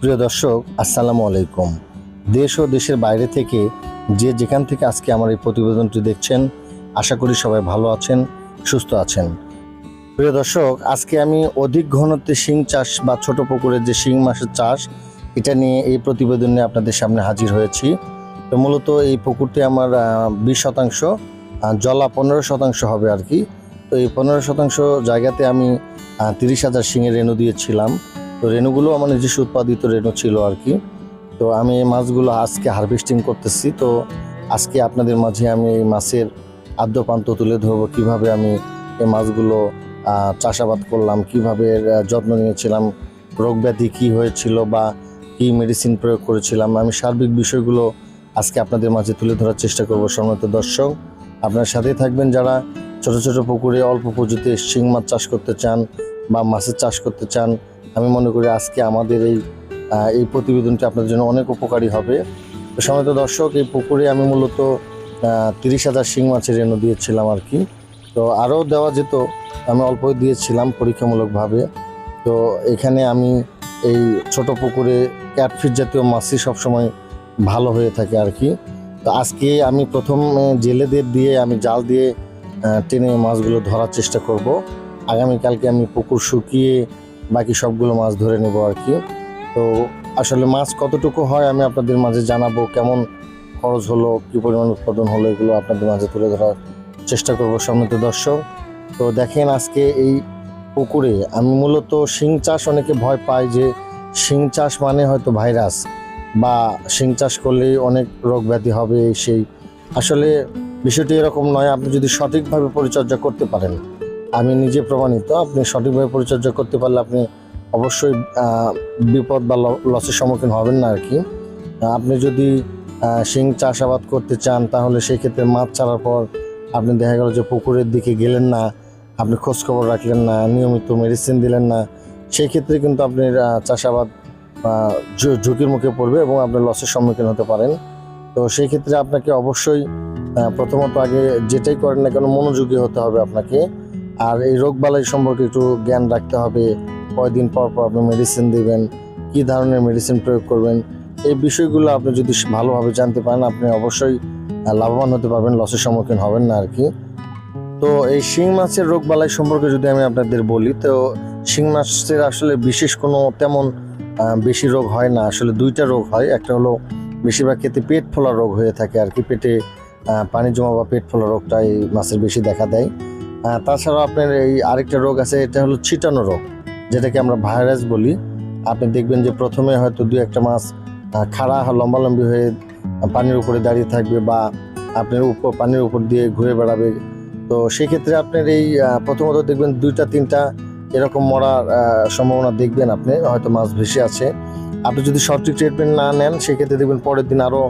প্রিয় দর্শক, আসসালামু আলাইকুম। দেশ ও দেশের বাইরে থেকে যে যেখান থেকে আজকে আমার এই প্রতিবেদনটি দেখছেন, আশা করি সবাই ভালো আছেন, সুস্থ আছেন। প্রিয় দর্শক, আজকে আমি অধিক ঘনত্বে শিং চাষ বা ছোট পুকুরের যে শিং মাছের চাষ, এটা নিয়ে এই প্রতিবেদনে আপনাদের সামনে হাজির হয়েছি। তো মূলত এই পুকুরটি আমার বিশ শতাংশ জলা পনেরো শতাংশ হবে আর কি। তো এই পনেরো শতাংশ জায়গাতে আমি তিরিশ হাজার শিঙের রেণু দিয়েছিলাম। তো রেণুগুলো আমার নিজস্ব উৎপাদিত রেণু ছিল আর কি। তো আমি এই মাছগুলো আজকে হারভেস্টিং করতেছি। তো আজকে আপনাদের মাঝে আমি এই মাছের আদ্যপান্ত তুলে ধরবো। কীভাবে আমি এই মাছগুলো চাষাবাদ করলাম, কীভাবে যত্ন নিয়েছিলাম, রোগ ব্যাধি কী হয়েছিল বা কী মেডিসিন প্রয়োগ করেছিলাম, আমি সার্বিক বিষয়গুলো আজকে আপনাদের মাঝে তুলে ধরার চেষ্টা করব সম্মানিত দর্শক। আপনার সাথেই থাকবেন যারা ছোট ছোট পুকুরে অল্প পুঁজিতে শিং মাছ চাষ করতে চান বা মাছের চাষ করতে চান, আমি মনে করি আজকে আমাদের এই এই প্রতিবেদনটি আপনাদের জন্য অনেক উপকারী হবে। তো সময় দর্শক, এই পুকুরে আমি মূলত তিরিশ হাজার শিং মাছের রেণু দিয়েছিলাম আর কি। তো আরও দেওয়া যেত, আমি অল্পই দিয়েছিলাম পরীক্ষামূলকভাবে। তো এখানে আমি এই ছোট পুকুরে ক্যাটফিট জাতীয় মাছই সবসময় ভালো হয়ে থাকে আর কি। তো আজকে আমি প্রথম জেলেদের দিয়ে আমি জাল দিয়ে টেনে মাছগুলো ধরার চেষ্টা করব। আগামীকালকে আমি পুকুর শুকিয়ে বাকি সবগুলো মাছ ধরে নেব আর কি। তো আসলে মাছ কতটুকু হয় আমি আপনাদের মাঝে জানাব, কেমন খরচ হলো, কী পরিমাণ উৎপাদন হলো, এগুলো আপনাদের মাঝে তুলে ধরার চেষ্টা করব সম্মত দর্শক। তো দেখেন আজকে এই পুকুরে আমি মূলত শিং চাষ অনেকে ভয় পায় যে শিং চাষ মানে হয়তো ভাইরাস বা শিং চাষ করলেই অনেক রোগ ব্যাধি হবে সেই। আসলে বিষয়টি এরকম নয়, আপনি যদি সঠিকভাবে পরিচর্যা করতে পারেন, আমি নিজে প্রমাণিত, আপনি সঠিকভাবে পরিচর্যা করতে পারলে আপনি অবশ্যই বিপদ বা লসের সম্মুখীন হবেন না আর কি আপনি যদি শিং চাষাবাদ করতে চান তাহলে সেই ক্ষেত্রে মাছ ছাড়ার পর আপনি দেখা গেল যে পুকুরের দিকে গেলেন না, আপনি খোঁজখবর রাখলেন না, নিয়মিত মেডিসিন দিলেন না সেই ক্ষেত্রে কিন্তু আপনি চাষাবাদ ঝুঁকির মুখে পড়বে এবং আপনি লসের সম্মুখীন হতে পারেন। তো সেই ক্ষেত্রে আপনাকে অবশ্যই প্রথমত আগে যেটাই করেন না কেন মনোযোগী হতে হবে আপনাকে। আর এই রোগবালাই সম্পর্কে একটু জ্ঞান রাখতে হবে, কয়দিন পর পর আপনি মেডিসিন দিবেন, কী ধরনের মেডিসিন প্রয়োগ করবেন, এই বিষয়গুলো আপনি যদি ভালোভাবে জানতে পারেন, আপনি অবশ্যই লাভবান হতে পারবেন লসের সম্মুখীন হবেন না আর কি তো এই শিং মাছের রোগবালাই সম্পর্কে যদি আমি আপনাদের বলি, তো শিং মাছের আসলে বিশেষ কোনো তেমন বেশি রোগ হয় না। আসলে দুইটা রোগ হয়, একটা হলো বেশিরভাগ ক্ষেত্রে পেট ফোলা রোগ হয়ে থাকে আর কি পেটে পানি জমা বা পেট ফোলা রোগটা এই মাছের বেশি দেখা দেয়। তাছাড়াও আপনার এই আরেকটা রোগ আছে, এটা হলো ছিটানো রোগ, যেটাকে আমরা ভাইরাস বলি। আপনি দেখবেন যে প্রথমে হয়তো দুই একটা মাছ খাড়া, লম্বালম্বি হয়ে পানির উপরে দাঁড়িয়ে থাকবে বা আপনার উপর, পানির উপর দিয়ে ঘুরে বেড়াবে। তো সেক্ষেত্রে আপনার এই প্রথমত দেখবেন দুইটা, তিনটা এরকম মরার সম্ভাবনা দেখবেন আপনি, হয়তো মাছ ভেসে আছে। আপনি যদি সঠিক ট্রিটমেন্ট না নেন, সেক্ষেত্রে দেখবেন পরের দিন আরও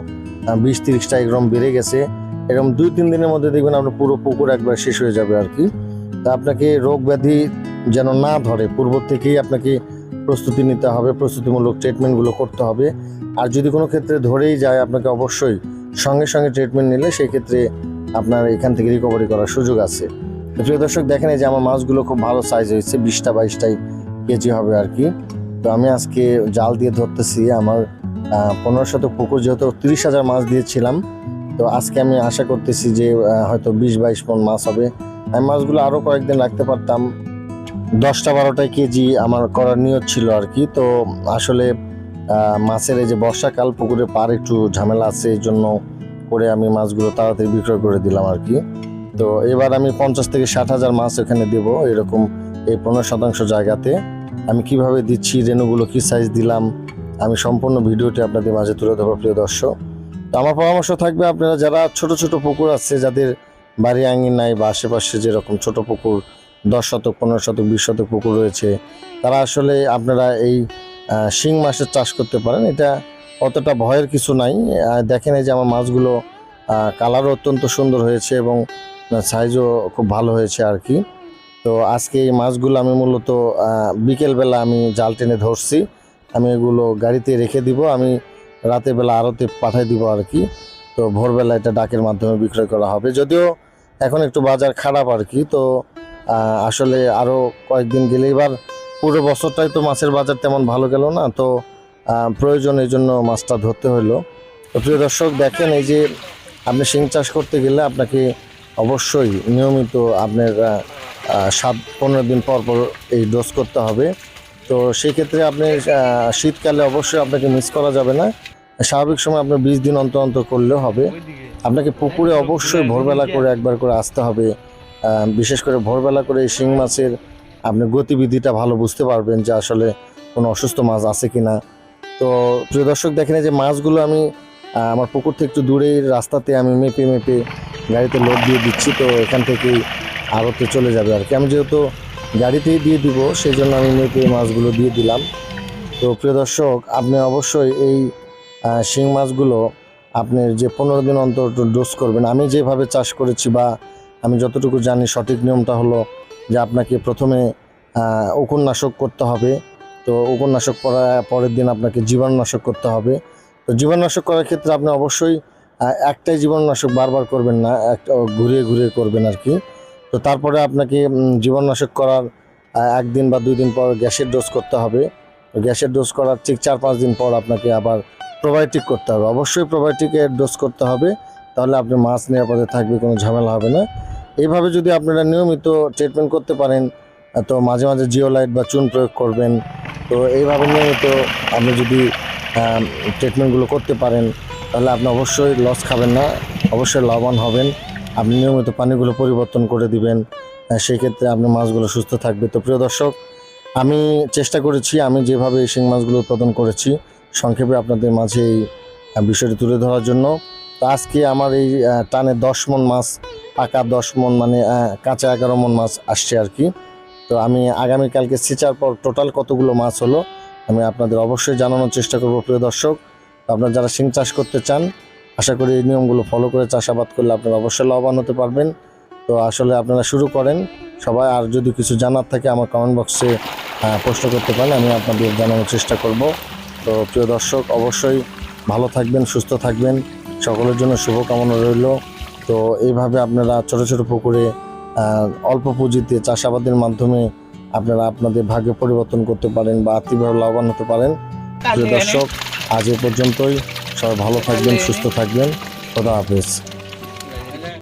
বিশ, তিরিশটা এরকম বেড়ে গেছে। এরকম দুই, তিন দিনের মধ্যে দেখবেন আপনার পুরো পুকুর একবার শেষ হয়ে যাবে আর কি। তা আপনাকে রোগ ব্যাধি যেন না ধরে, পূর্ব থেকেই আপনাকে প্রস্তুতি নিতে হবে, প্রস্তুতিমূলক ট্রিটমেন্টগুলো করতে হবে। আর যদি কোনো ক্ষেত্রে ধরেই যায় আপনাকে অবশ্যই সঙ্গে সঙ্গে ট্রিটমেন্ট নিলে সেই ক্ষেত্রে আপনার এখান থেকে রিকভারি করার সুযোগ আছে। প্রিয় দর্শক, দেখেন এই যে আমার মাছগুলো খুব ভালো সাইজ হয়েছে, বিশটা বাইশটাই কেজি হবে আর কি। তো আমি আজকে জাল দিয়ে ধরতেছি, আমার পনেরো শতক পুকুর যেহেতু তিরিশ হাজার মাছ দিয়েছিলাম, তো আজকে আমি আশা করতেছি যে হয়তো বিশ বাইশ মন মাছ হবে। আমি মাছগুলো আরও কয়েকদিন রাখতে পারতাম দশটা বারোটা কেজি আমার করার নিয়ত ছিল আর কি। তো আসলে মাছের এই যে বর্ষাকাল, পুকুরে পার একটু ঝামেলা আছে, এই জন্য করে আমি মাছগুলো তাড়াতাড়ি বিক্রয় করে দিলাম আর কি। তো এবার আমি পঞ্চাশ থেকে ষাট হাজার মাছ এখানে দেবো, এরকম এই পনেরো শতাংশ জায়গাতে। আমি কীভাবে দিচ্ছি, রেণুগুলো কি সাইজ দিলাম, আমি সম্পূর্ণ ভিডিওটি আপনাদের মাঝে তুলে ধরবো, প্রিয় দর্শক। তো আমার পরামর্শ থাকবে, আপনারা যারা ছোট ছোট পুকুর আছে, যাদের বাড়ি আঙিন নাই বা আশেপাশে যেরকম ছোট পুকুর দশ শতক, পনেরো শতক, বিশ শতক পুকুর রয়েছে। তারা আসলে আপনারা এই শিং মাছের চাষ করতে পারেন। এটা অতটা ভয়ের কিছু নাই। দেখেন এই যে আমার মাছগুলো কালারও অত্যন্ত সুন্দর হয়েছে এবং সাইজও খুব ভালো হয়েছে আর কি। তো আজকে এই মাছগুলো আমি মূলত বিকেলবেলা আমি জাল টেনে ধরছি। আমি এগুলো গাড়িতে রেখে দিব। আমি রাতের বেলা আড়তে পাঠিয়ে দিব আর কি। তো ভোরবেলা এটা ডাকের মাধ্যমে বিক্রয় করা হবে। যদিও এখন একটু বাজার খারাপ আর কি। তো আসলে আরও কয়েকদিন গেলে এবার পুরো বছরটাই তো মাছের বাজার তেমন ভালো গেল না, তো প্রয়োজন এই জন্য মাছটা ধরতে হলো। তো প্রিয় দর্শক, দেখেন এই যে আপনি শিং চাষ করতে গেলে আপনাকে অবশ্যই নিয়মিত আপনার সাত পনেরো দিন পর পর এই ডোজ করতে হবে। তো সেই ক্ষেত্রে আপনি শীতকালে অবশ্যই আপনাকে মিস করা যাবে না। স্বাভাবিক সময় আপনার বিশ দিন অন্তর অন্তর করলেও হবে। আপনাকে পুকুরে অবশ্যই ভোরবেলা করে একবার করে আসতে হবে। বিশেষ করে ভোরবেলা করে এই শিং মাছের আপনি গতিবিধিটা ভালো বুঝতে পারবেন যে আসলে কোনো অসুস্থ মাছ আছে কি না তো প্রিয় দর্শক, দেখেন যে মাছগুলো আমি আমার পুকুর থেকে একটু দূরেই রাস্তাতে আমি মেপে মেপে গাড়িতে লোড দিয়ে দিচ্ছি, তো এখান থেকেই আড়তে চলে যাবে আর কি। আমি যেহেতু গাড়িতেই দিয়ে দিব সেই জন্য আমি মেপে মাছগুলো দিয়ে দিলাম। তো প্রিয় দর্শক, আপনি অবশ্যই এই শিং মাছগুলো আপনি যে পনেরো দিন অন্তর ডোজ করবেন। আমি যেভাবে চাষ করেছি বা আমি যতটুকু জানি সঠিক নিয়মটা হলো যে আপনাকে প্রথমে আহ, করতে হবে। তো উকুননাশক করা পরের দিন আপনাকে জীবাণুনাশক করতে হবে। তো জীবাণুনাশক করার ক্ষেত্রে আপনি অবশ্যই একটাই জীবাণুনাশক বারবার করবেন না একটা ঘুরিয়ে ঘুরিয়ে করবেন আর কি তো তারপরে আপনাকে জীবাণুনাশক করার একদিন বা দুই দিন পর গ্যাসের ডোজ করতে হবে। গ্যাসের ডোজ করার ঠিক চার পাঁচ দিন পর আপনাকে আবার প্রোবায়োটিক করতে হবে। অবশ্যই প্রোবায়োটিকের ডোজ করতে হবে। তাহলে আপনি মাছ নিরাপদে থাকবে কোনো ঝামেলা হবে না। এইভাবে যদি আপনারা নিয়মিত ট্রিটমেন্ট করতে পারেন, তো মাঝে মাঝে জিওলাইট বা চুন প্রয়োগ করবেন, তো এইভাবে নিয়মিত আপনি যদি ট্রিটমেন্টগুলো করতে পারেন, তাহলে আপনি অবশ্যই লস খাবেন না, অবশ্যই লাভবান হবেন। আপনি নিয়মিত পানিগুলো পরিবর্তন করে দিবেন সেই ক্ষেত্রে আপনার মাছগুলো সুস্থ থাকবে। তো প্রিয় দর্শক, আমি চেষ্টা করেছি, আমি যেভাবে এই শিং মাছগুলো উৎপাদন করেছি, সংক্ষেপে আপনাদের মাঝে এই বিষয়টি তুলে ধরার জন্য। তো আজকে আমার এই টানে দশ মন মাছ, পাকা দশ মন মানে কাঁচা এগারো মন মাছ আসছে আর কি। তো আমি আগামীকালকে সিচার পর টোটাল কতগুলো মাছ হলো, আমি আপনাদের অবশ্যই জানানোর চেষ্টা করব, প্রিয় দর্শক। আপনারা যারা শিং চাষ করতে চান, আশা করি এই নিয়মগুলো ফলো করে চাষাবাদ করলে আপনারা অবশ্যই লাভবান হতে পারবেন। তো আসলে আপনারা শুরু করেন সবাই, আর যদি কিছু জানার থাকে আমার কমেন্ট বক্সে প্রশ্ন করতে পারেন, আমি আপনাদের জানানোর চেষ্টা করব। তো প্রিয় দর্শক, অবশ্যই ভালো থাকবেন, সুস্থ থাকবেন। সকলের জন্য শুভকামনা রইল। তো এইভাবে আপনারা ছোট ছোট পুকুরে অল্প পুঁজিতে চাষাবাদের মাধ্যমে আপনারা আপনাদের ভাগ্য পরিবর্তন করতে পারেন বা আর্থিকভাবে লাভবান হতে পারেন। প্রিয় দর্শক আজ এ পর্যন্তই। সবাই ভালো থাকবেন সুস্থ থাকবেন। খোদা হাফেজ।